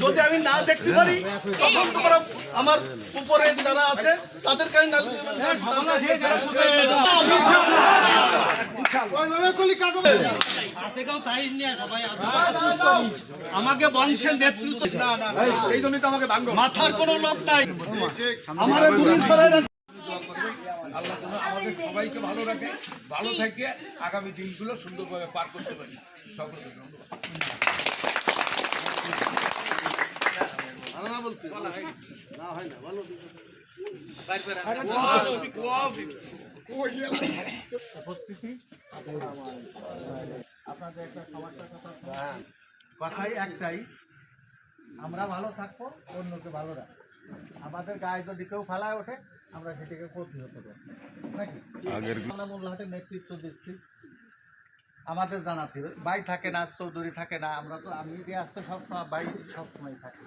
যদি আমি না দেখতে পারি তখন তোমরা আমার উপরে যারা আছে তাদেরকে আমি আমাকে বংশের নেতৃত্ব সেই জন্যই তো আমাকে মাথার কোনো লোক নাই। আমার দূরে আল্লাহ যেন আমাদের সবাইকে ভালো রাখে ভালো থাকে আগামী দিনগুলো সুন্দরভাবে পার করতে পারি। সকলকে ধন্যবাদ। উপস্থিতি আপনাদের একটা সমস্যার কথা শুনছি। কথাই একটাই আমরা ভালো থাকব অন্যকে ভালো রাখব। আমাদের গায়ে যদি কেউ ফালায় ওঠে আমরা সেটাকে প্রতিহত করব। নাকি? আমরা মোল্লাহাটের নেতৃত্ব দিচ্ছি। আমাদের জানাতে হবে ভাই থাকে না চৌধুরী থাকে না আমরা তো আমি দিয়ে আসতে সবসময় ভাই সবসময় থাকে।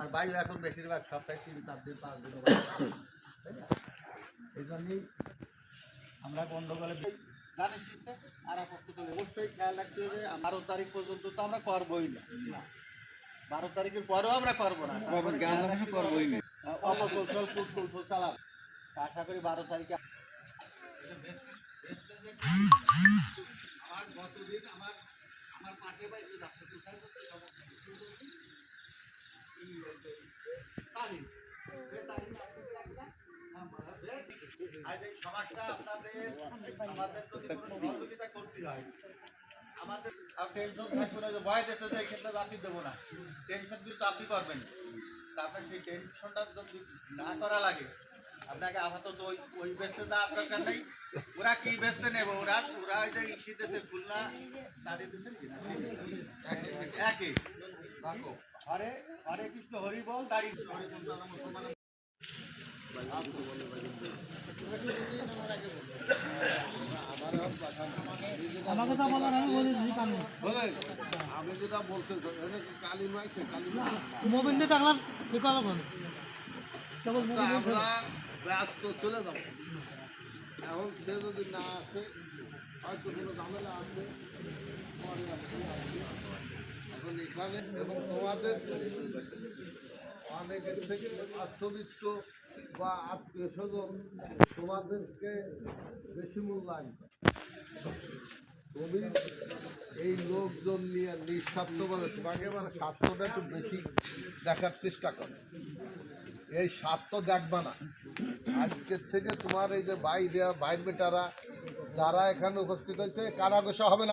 আর ভাই এখন বেশিরভাগ সপ্তাহে তিন চার দিন পাঁচ দিন? এই জন্যই আমরা গন্ডগোলে জানিস আর অবশ্যই খেয়াল রাখতে হবে বারো তারিখ পর্যন্ত তো আমরা করবোই না। বারো তারিখের পরেও আমরা করব না। করবোই না? অপকৌশল কুটকৌশল চালাব আশা করি বারো তারিখে আমার গতদিন পাশে বাড়ি আজ এই সমাজটা আপনাদের আমাদের যদি কোনো সহযোগিতা করতে হয়। আমাদের আর টেনশন থাকবে না যে ভয় দেশে যে এই ক্ষেত্রে দেবো না টেনশন কিন্তু আপনি করবেন তারপরে সেই টেনশনটা যদি না করা লাগে আপনাকে আপাতত ওই ওই বেচতে যা দরকার নেই ওরা কি বেচতে নেবে ওরা ওরা ওই যে ইসি দেশে খুলনা কি না একই হরে হরে কৃষ্ণ হরি বল দাঁড়িয়ে হরে বল তারা মুসলমান বলেন। আমি যেটা বলতে চাই, এটা কি কালী মাই সে কালী মোবাইল দিয়ে থাকলাম তুই কথা বল। কেবল তা আমরা ব্যস্ত চলে যাব। এখন সে যদি না আসে হয়তো কোনো ঝামেলা পরে আসবে, আসবে। এখন এখানে এবং তোমাদের অনেকের থেকে আত্মবিত্ত বা আত্মীয় স্বজন তোমাদেরকে বেশি মূল্যায়ন। তুমি এই লোকজন নিয়ে নিঃস্বার্থভাবে তোমাকে মানে স্বার্থটা একটু বেশি দেখার চেষ্টা করো। এই স্বার্থ দেখবা না। আজকের থেকে তোমার এই যে ভাই দেওয়া ভাই বেটারা, যারা এখানে উপস্থিত হয়েছে কারাগোসা হবে না।